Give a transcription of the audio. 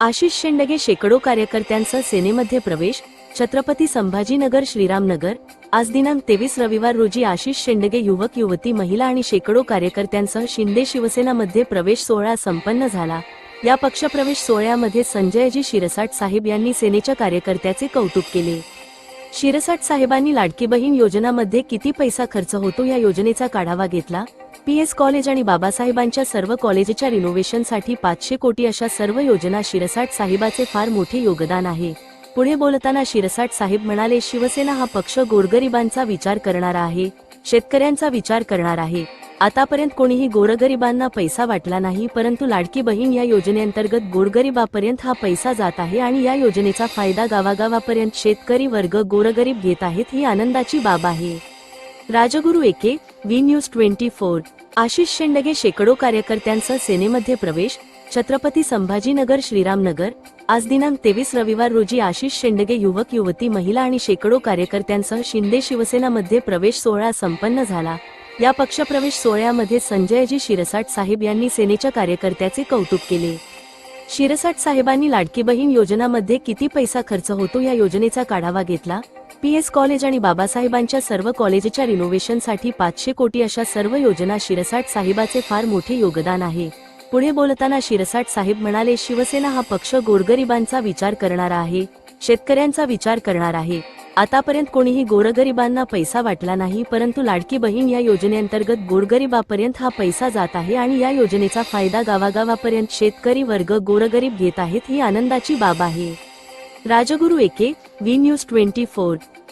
आशिष शेंडगे शेकडो कार्यकर्त्यांचा सेनेमध्ये प्रवेश छत्रपती संभाजीनगर श्रीरामनगर आज दिनांक तेवीस रविवार रोजी आशिष शेंडगे युवक युवती महिला आणि शेकडो कार्यकर्त्यांसह शिंदे शिवसेनामध्ये प्रवेश सोहळा संपन्न झाला. या पक्षप्रवेश सोहळ्यामध्ये संजयजी शिरसाट साहेब यांनी सेनेच्या कार्यकर्त्याचे कौतुक केले. शिरसाट साहेबांनी लाडकी बहीण योजनामध्ये किती पैसा खर्च होतो या योजनेचा काढावा घेतला? पी एस कॉलेज आणि बाबासाहेबांच्या सर्व कॉलेजच्या रिनोव्हेशनसाठी पाचशे कोटी अशा सर्व योजना शिरसाट साहेबाचे फार मोठे योगदान आहे. पुढे बोलताना शिरसाट साहेब म्हणाले शिवसेना हा पक्ष गोरगरिबांचा विचार करणारा आहे शेतकऱ्यांचा विचार करणार आहे. आतापर्यंत कोणीही गोरगरिबांना पैसा वाटला नाही परंतु लाडकी बहीण या योजनेअंतर्गत गोरगरिबापर्यंत हा पैसा जात आहे आणि या योजनेचा फायदा गावागावापर्यंत शेतकरी वर्ग गोरगरीब घेत आहेत ही आनंदाची बाब आहे. Rajguru AK V news twenty four. Ashish Shendge शेकडो कार्यकर्त्यांचा सेनेमध्ये प्रवेश छत्रपती संभाजीनगर श्रीरामनगर आज दिनांक तेवीस रविवार रोजी आशिष शेंडगे युवक युवती महिला आणि शेकडो कार्यकर्त्यांसह शिंदे शिवसेनामध्ये प्रवेश सोहळा संपन्न झाला. या पक्षप्रवेश सोहळ्यामध्ये संजयजी शिरसाट साहेब यांनी सेनेच्या कार्यकर्त्याचे कौतुक केले. शिरसाट साहेबांनी लाडकी बहीण योजनामध्ये किती पैसा खर्च होतो या योजनेचा काढावा घेतला? पी एस कॉलेज आणि बाबासाहेबांच्या सर्व कॉलेजच्या रिनोव्हेशनसाठी पाचशे कोटी अशा सर्व योजना शिरसाट साहेबाचे फार मोठे योगदान आहे. पुढे बोलताना शिरसाट साहेब म्हणाले शिवसेना हा पक्ष गोरगरिबांचा विचार करणारा आहे शेतकऱ्यांचा विचार करणार आहे. आतापर्यंत कोणीही गोरगरिबांना पैसा वाटला नाही परंतु लाडकी बहीण या योजनेअंतर्गत गोरगरिबापर्यंत हा पैसा जात आहे आणि या योजनेचा फायदा गावागावापर्यंत शेतकरी वर्ग गोरगरीब घेत आहेत ही आनंदाची बाब आहे. Rajguru AK V news twenty four.